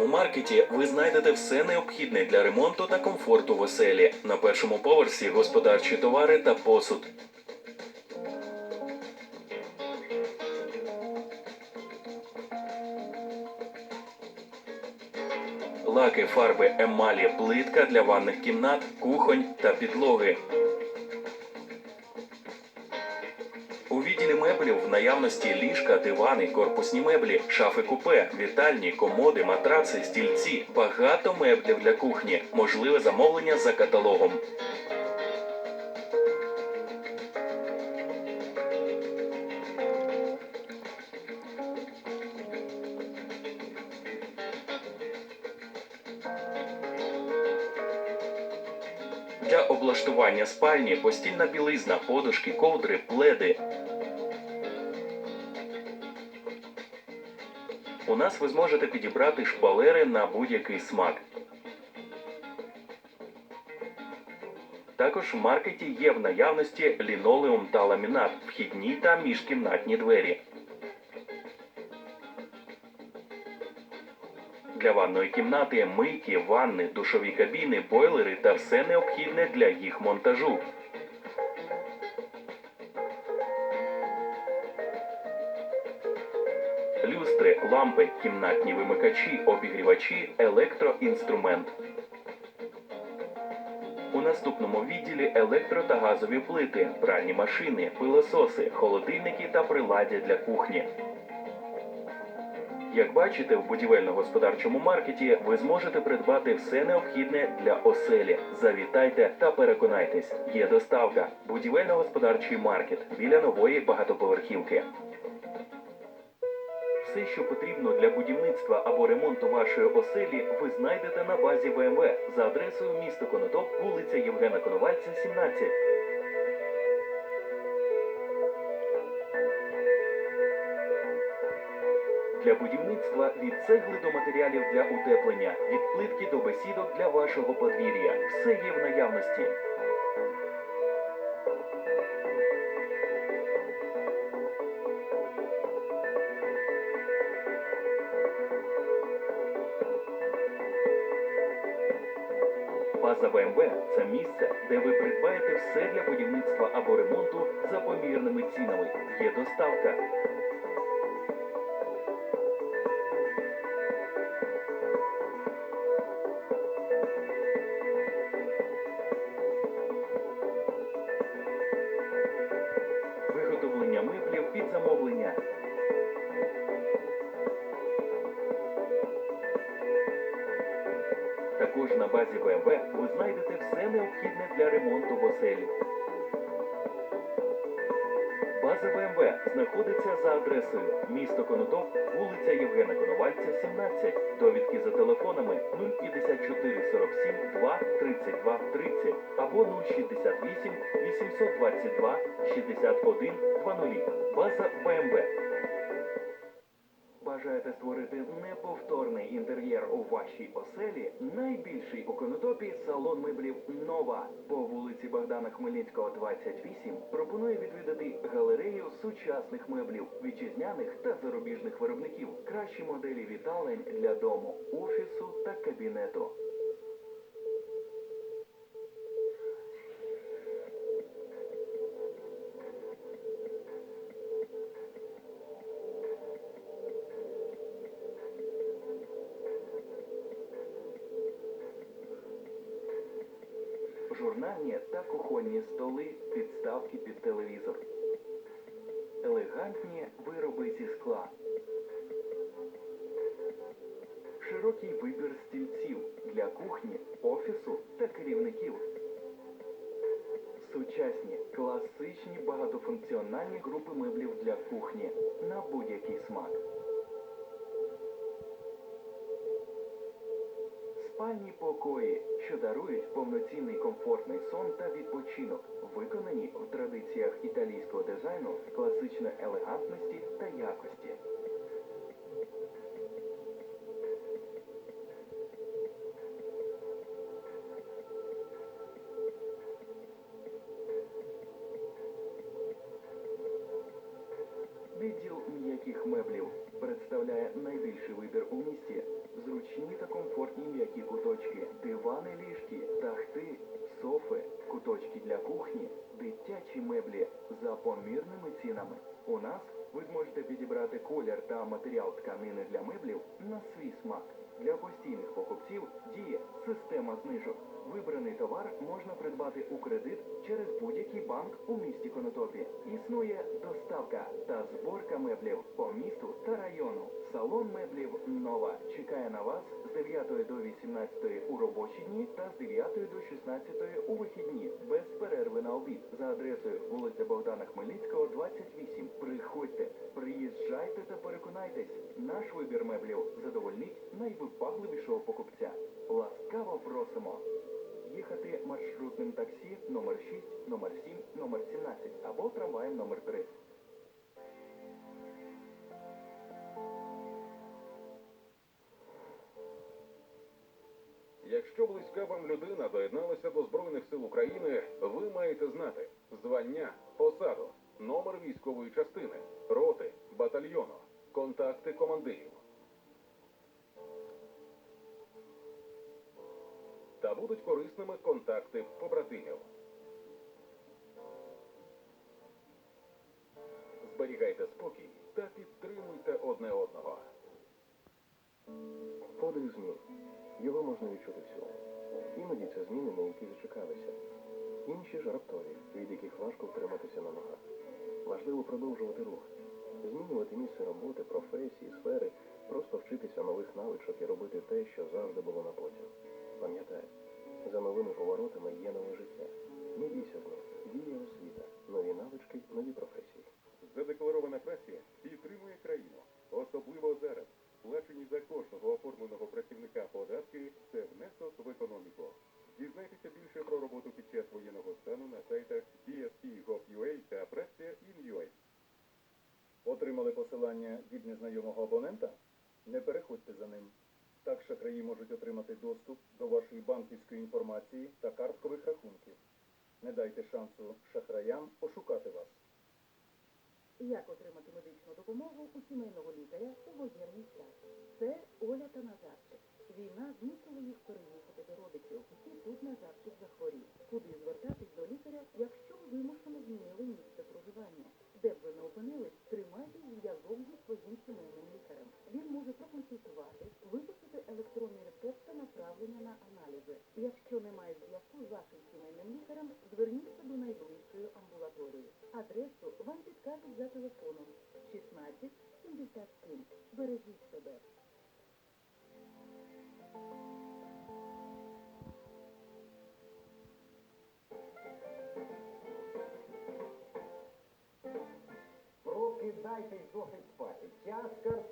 господарчому маркеті ви знайдете все необхідне для ремонту та комфорту в оселі. На першому поверсі господарчі товари та посуд. Лаки, фарби, емалі, плитка для ванних кімнат, кухонь та підлоги. Наявності ліжка, дивани, корпусні меблі, шафи купе, вітальні, комоди, матраци, стільці, багато меблів для кухні, можливе замовлення за каталогом. Для облаштування спальні постільна білизна, подушки, ковдри, пледи. У нас ви зможете підібрати шпалери на будь-який смак. Також в маркеті є в наявності лінолеум та ламінат, вхідні та міжкімнатні двері. Для ванної кімнати мийки, ванни, душові кабіни, бойлери та все необхідне для їх монтажу. Лампи, кімнатні вимикачі, обігрівачі, електроінструмент. У наступному відділі електро та газові плити, пральні машини, пилососи, холодильники та приладдя для кухні. Як бачите, в будівельно-господарчому маркеті ви зможете придбати все необхідне для оселі. Завітайте та переконайтесь. Є доставка. Будівельно-господарчий маркет біля нової багатоповерхівки. Все, що потрібно для будівництва або ремонту вашої оселі, ви знайдете на базі ВМВ за адресою місто Конотоп, вулиця Євгена Коновальця, 17. Для будівництва від цегли до матеріалів для утеплення, від плитки до бесідок для вашого подвір'я. Все є в наявності. БМВ це місце, де ви придбаєте все для будівництва або ремонту за помірними цінами. Є доставка. Також на базі БМВ ви знайдете все необхідне для ремонту в оселі. База БМВ знаходиться за адресою місто Конотоп, вулиця Євгена Коновальця, 17. Довідки за телефонами 054 47 2 32 30 або 068 822 61 00. База БМВ. Бажаєте створити неповторний інтер'єр у вашій оселі? Найбільший у Конотопі салон меблів Нова по вулиці Богдана Хмельницького, 28 пропонує відвідати галерею сучасних меблів, вітчизняних та зарубіжних виробників, кращі моделі віталень для дому, офісу та кабінету. Журнальні та кухонні столи, підставки під телевізор. Елегантні вироби зі скла. Широкий вибір стільців для кухні, офісу та керівників. Сучасні, класичні багатофункціональні групи меблів для кухні на будь-який смак. Спальні покої, що дарують повноцінний комфортний сон та відпочинок, виконані в традиціях італійського дизайну, класичної елегантності та якості. М'яких меблів. Представляє найбільший вибір у місті, зручні та комфортні м'які куточки, дивани ліжки, тахти, софи, куточки для кухні, дитячі меблі за помірними цінами. У нас ви зможете підібрати колір та матеріал тканини для меблів на свій смак. Для постійних покупців діє система знижок. Вибраний товар можна придбати у кредит через будь-який банк у місті Конотопі. Існує доставка та зборка меблів по місту та району. Салон меблів Нова чекає на вас з 9 до 18 у робочі дні та з 9 до 16 у вихідні без перерви на обід за адресою вулиця Богдана Хмельницького, 28. Переконайтесь. Наш вибір меблів задовольнить найвибагливішого покупця. Ласкаво просимо. Їхати маршрутним таксі номер 6, номер 7, номер 17 або трамваєм номер 3. Якщо близька вам людина доєдналася до Збройних сил України, ви маєте знати звання, посаду, номер військової частини, роти, батальйону, контакти командирів. Та будуть корисними контакти побратимів. Зберігайте спокій та підтримуйте одне одного. Подих змін. Його можна відчути всюди. Іноді це зміни, на які зачекалися. Інші ж раптові, від яких важко втриматися на ногах. Важливо продовжувати рух, місце професії, сфери, просто вчитися нових навичок і робити те, що завжди було на потім. Пам'ятай, за новими поворотами є нове життя. Не бійся з ним. Діє освіта, нові навички, нові професії. Задекларована праця підтримує Отримали від незнайомого абонента? Не переходьте за ним. Так шахраї можуть отримати доступ до вашої банківської інформації та карткових рахунків. Не дайте шансу шахраям ошукати вас. Як отримати медичну допомогу у сімейного Бережіть себе. Прокидайтесь досить спати. Час